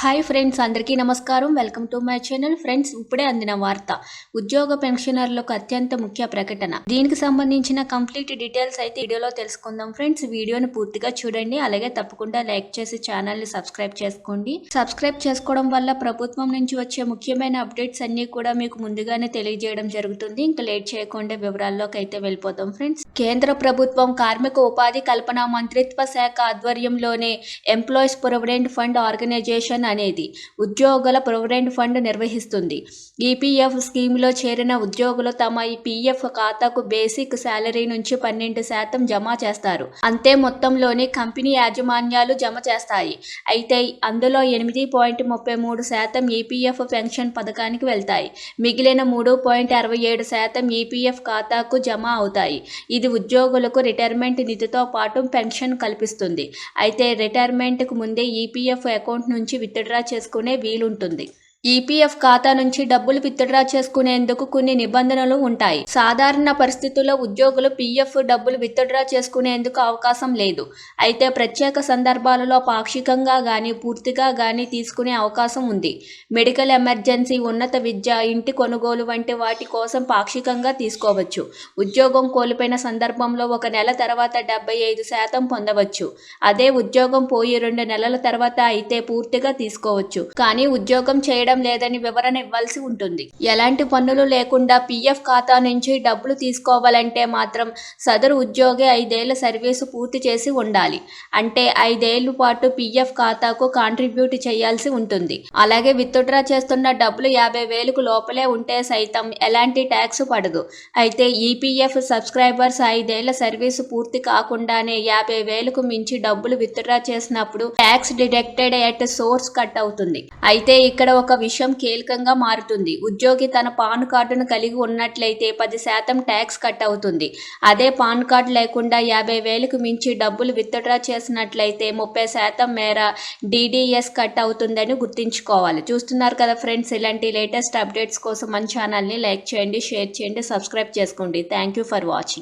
Hi friends అందరికీ నమస్కారం. Welcome to my channel friends ఇప్పుడే అందిన వార్త. ఉద్యోగ పెన్షనర్లకు అత్యంత ముఖ్య ప్రకటన. దీనికి సంబంధించిన కంప్లీట్ డీటెయిల్స్ అయితే వీడియోలో తెలుసుకుందాం ఫ్రెండ్స్ వీడియోని పూర్తిగా చూడండి. అలాగే తప్పకుండా లైక్ చేసి ఛానల్ని సబ్స్క్రైబ్ చేసుకోండి. సబ్స్క్రైబ్ చేసుకోవడం వల్ల ప్రభుత్వం నుంచి వచ్చే ముఖ్యమైన అప్డేట్స్ అన్ని కూడా మీకు ముందుగానే తెలియజేయడం జరుగుతుంది. ఇంకా లేట్ చేయకుండా వివరాల్లోకి అయితే వెళ్ళిపోతాం ఫ్రెండ్స్ కేంద్ర ప్రభుత్వం కార్మిక ఉపాధి కల్పన మంత్రిత్వ శాఖ ఆధ్వర్యంలోనే ఎంప్లాయీస్ ప్రొవిడెంట్ ఫండ్ ఆర్గనైజేషన్ అనేది ఉద్యోగుల ప్రొవిడెంట్ ఫండ్ నిర్వహిస్తుంది. ఈపీఎఫ్ స్కీమ్లో చేరిన ఉద్యోగులు తమ ఈ పీఎఫ్ ఖాతాకు బేసిక్ శాలరీ నుంచి పన్నెండు శాతం జమ చేస్తారు. అంతే మొత్తంలోని కంపెనీ యాజమాన్యాలు జమ చేస్తాయి. అయితే అందులో ఎనిమిది పాయింట్ ముప్పై మూడు శాతం ఈపీఎఫ్ పెన్షన్ పథకానికి వెళ్తాయి. మిగిలిన మూడు పాయింట్ అరవై ఏడు శాతం ఈపీఎఫ్ ఖాతాకు జమ అవుతాయి. ఇది ఉద్యోగులకు రిటైర్మెంట్ నిధితో పాటు పెన్షన్ కల్పిస్తుంది. అయితే రిటైర్మెంట్కు ముందే ఈపీఎఫ్ అకౌంట్ నుంచి విత్ విత్డ్రా చేసుకునే వీలుంటుంది. ఈపీఎఫ్ ఖాతా నుంచి డబ్బులు విత్డ్రా చేసుకునేందుకు కొన్ని నిబంధనలు ఉంటాయి. సాధారణ పరిస్థితుల్లో ఉద్యోగులు పీఎఫ్ డబ్బులు విత్డ్రా చేసుకునేందుకు అవకాశం లేదు. అయితే ప్రత్యేక సందర్భాలలో పాక్షికంగా కానీ పూర్తిగా కానీ తీసుకునే అవకాశం ఉంది. మెడికల్ ఎమర్జెన్సీ ఉన్నత విద్య ఇంటి కొనుగోలు వంటి వాటి కోసం పాక్షికంగా తీసుకోవచ్చు. ఉద్యోగం కోల్పోయిన సందర్భంలో ఒక నెల తర్వాత డెబ్బై ఐదు శాతం పొందవచ్చు. అదే ఉద్యోగం పోయి రెండు నెలల తర్వాత అయితే పూర్తిగా తీసుకోవచ్చు. కానీ ఉద్యోగం చేయడం చేయడం లేదని వివరణ ఇవ్వాల్సి ఉంటుంది. ఎలాంటి పన్నులు లేకుండా పీఎఫ్ ఖాతా నుంచి డబ్బులు తీసుకోవాలంటే మాత్రం సదరు ఉద్యోగి ఐదేళ్ళ సర్వీసు పూర్తి చేసి ఉండాలి. అంటే ఐదేళ్ళ పాటు పీఎఫ్ ఖాతాకు కాంట్రిబ్యూట్ చేయాల్సి ఉంటుంది. అలాగే విత్డ్రా చేస్తున్న డబ్బులు యాభై వేలకు లోపలే ఉంటే సైతం ఎలాంటి ట్యాక్స్ పడదు. అయితే ఈపీఎఫ్ సబ్స్క్రైబర్స్ ఐదేళ్ళ సర్వీసు పూర్తి కాకుండానే యాభై వేలకు మించి డబ్బులు విత్డ్రా చేసినప్పుడు tax deducted at source cut అవుతుంది. అయితే ఇక్కడ ఒక విషయం కీలకంగా మారుతుంది. ఉద్యోగి తన పాన్ కార్డును కలిగి ఉన్నట్లయితే పది శాతం ట్యాక్స్ కట్ అవుతుంది. అదే పాన్ కార్డు లేకుండా యాభై వేలకు మించి డబ్బులు విత్డ్రా చేసినట్లయితే ముప్పై శాతం మేర డీడీఎస్ కట్ అవుతుందని గుర్తుంచుకోవాలి. చూస్తున్నారు కదా ఫ్రెండ్స్ ఇలాంటి లేటెస్ట్ అప్డేట్స్ కోసం మన ఛానల్ని లైక్ చేయండి షేర్ చేయండి సబ్స్క్రైబ్ చేసుకోండి. Thank you for watching.